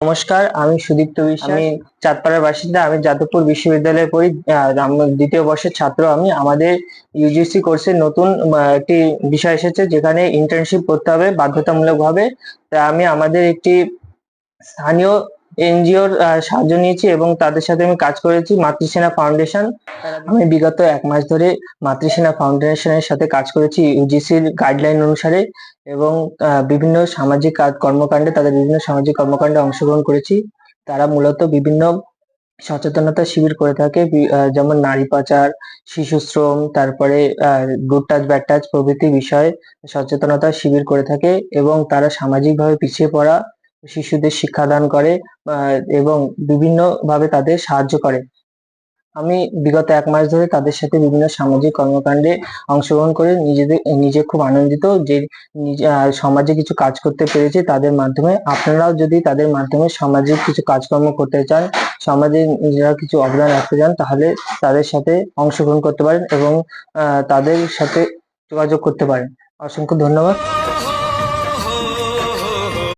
নমস্কার আমি সুদীপ্ত বিশ্বাস আমি চাঁদপাড়ার বাসিন্দা আমি যাদবপুর বিশ্ববিদ্যালয়ে পড়ি। দ্বিতীয় বর্ষের ছাত্র আমি। আমাদের ইউজিসি কোর্সে নতুন একটি বিষয় এসেছে যেখানে ইন্টার্নশিপ করতে হবে বাধ্যতামূলক ভাবে তা আমি আমাদের একটি স্থানীয় এনজিওর সাহায্য নিয়েছি এবং তাদের সাথে আমি কাজ করেছি, মাতৃসেনা ফাউন্ডেশন। আমি বিগত এক মাস ধরে মাতৃসেনা ফাউন্ডেশনের সাথে কাজ করেছি, ইউজিসির গাইডলাইন অনুসারে এবং বিভিন্ন সামাজিক কর্মকাণ্ডে, তাদের বিভিন্ন সামাজিক কর্মকাণ্ডে অংশগ্রহণ করেছি। তারা মূলত বিভিন্ন সচেতনতা শিবির করে থাকে যেমন নারী পাচার, শিশু শ্রম, তারপরে গুড টাচ ব্যাড টাচ প্রভৃতি বিষয়ে সচেতনতা শিবির করে থাকে এবং তারা সামাজিকভাবে পিছিয়ে পড়া শিশুদের শিক্ষাদান করে এবং বিভিন্ন ভাবে তাদের সাহায্য করে। আমি বিগত এক মাস ধরে তাদের সাথে বিভিন্ন সামাজিক কর্মকাণ্ডে অংশগ্রহণ করে নিজেদের, নিজে খুব আনন্দিত যে সমাজে কিছু কাজ করতে পেরেছি তাদের মাধ্যমে। আপনারাও যদি তাদের মাধ্যমে সামাজিক কিছু কাজকর্ম করতে চান, সমাজে নিজেরা কিছু অবদান রাখতে চান, তাহলে তাদের সাথে অংশগ্রহণ করতে পারেন এবং তাদের সাথে যোগাযোগ করতে পারেন। অসংখ্য ধন্যবাদ।